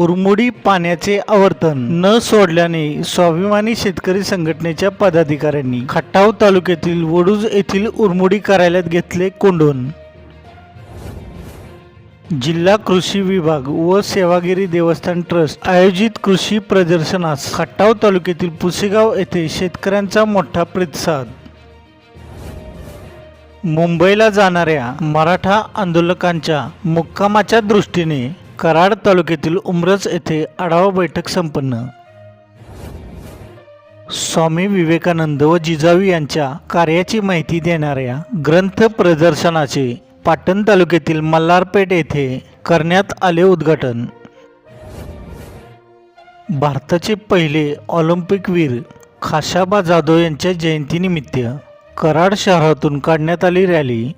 उरमुडी पाण्याचे आवर्तन न सोडल्याने स्वाभिमानी शेतकरी संघटनेच्या पदाधिकाऱ्यांनी खटाव तालुक्यातील वडूज येथील उरमुडी कार्यालयात घेतले कोंडून. जिल्हा कृषी विभाग व सेवागिरी देवस्थान ट्रस्ट आयोजित कृषी प्रदर्शनास खटाव तालुक्यातील पुसेगाव येथे शेतकऱ्यांचा मोठा प्रतिसाद. मुंबईला जाणाऱ्या मराठा आंदोलकांच्या मुक्कामाच्या दृष्टीने कराड तालुक्यातील उमरज येथे आढावा बैठक संपन्न. स्वामी विवेकानंद व जिजाऊ यांच्या कार्याची माहिती देणाऱ्या ग्रंथ प्रदर्शनाचे पाटण तालुक्यातील मल्हारपेठ येथे करण्यात आले उद्घाटन. भारताचे पहिले ऑलिम्पिक वीर खाशाबा जाधव यांच्या जयंतीनिमित्त कराड शहरातून काढण्यात आली रॅली.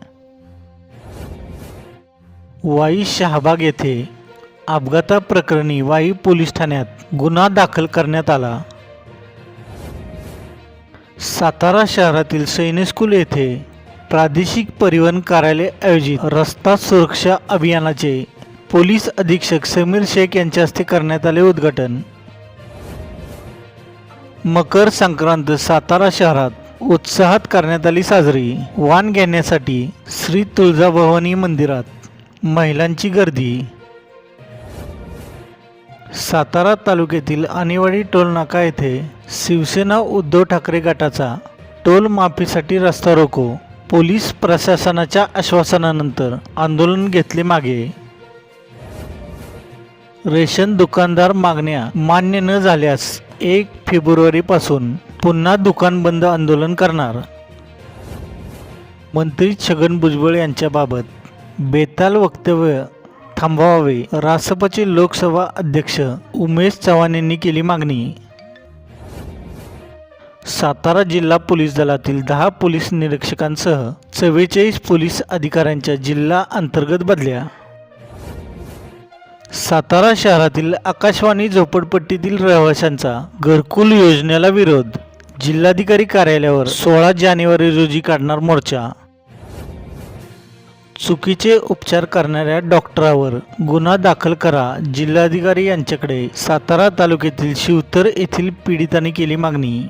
वाई शहाबाग येथे अपघाताप्रकरणी वाई पोलीस ठाण्यात गुन्हा दाखल करण्यात आला. सातारा शहरातील सैन्य स्कूल येथे प्रादेशिक परिवहन कार्यालय आयोजित रस्ता सुरक्षा अभियानाचे पोलीस अधीक्षक समीर शेख यांच्या हस्ते करण्यात आले उद्घाटन. मकर संक्रांत सातारा शहरात उत्साहात करण्यात आली साजरी. वाण घेण्यासाठी श्री तुळजाभवानी मंदिरात महिलांची गर्दी. सातारा तालुक्यातील आणिवाडी टोलनाका येथे शिवसेना उद्धव ठाकरे गटाचा टोल माफीसाठी रस्ता रोको पोलीस प्रशासनाच्या आश्वासनानंतर आंदोलन घेतले मागे. रेशन दुकानदार मागण्या मान्य न झाल्यास एक फेब्रुवारीपासून पुन्हा दुकान बंद आंदोलन करणार. मंत्री छगन भुजबळ यांच्याबाबत बेताल वक्तव्य थांबवावे. रासपचे लोकसभा अध्यक्ष उमेश चव्हाण यांनी केली मागणी. सातारा जिल्हा पोलीस दलातील दहा पोलीस निरीक्षकांसह चव्वेचाळीस पोलीस अधिकाऱ्यांच्या जिल्हा अंतर्गत बदल्या. सातारा शहरातील आकाशवाणी झोपडपट्टीतील रहिवाशांचा घरकुल योजनेला विरोध. जिल्हाधिकारी कार्यालयावर सोळा जानेवारी रोजी काढणार मोर्चा. चुकीचे उपचार करणाऱ्या डॉक्टरावर गुन्हा दाखल करा. जिल्हाधिकारी यांच्याकडे सातारा तालुक्यातील शिवतर येथील पीडितांनी केली मागणी.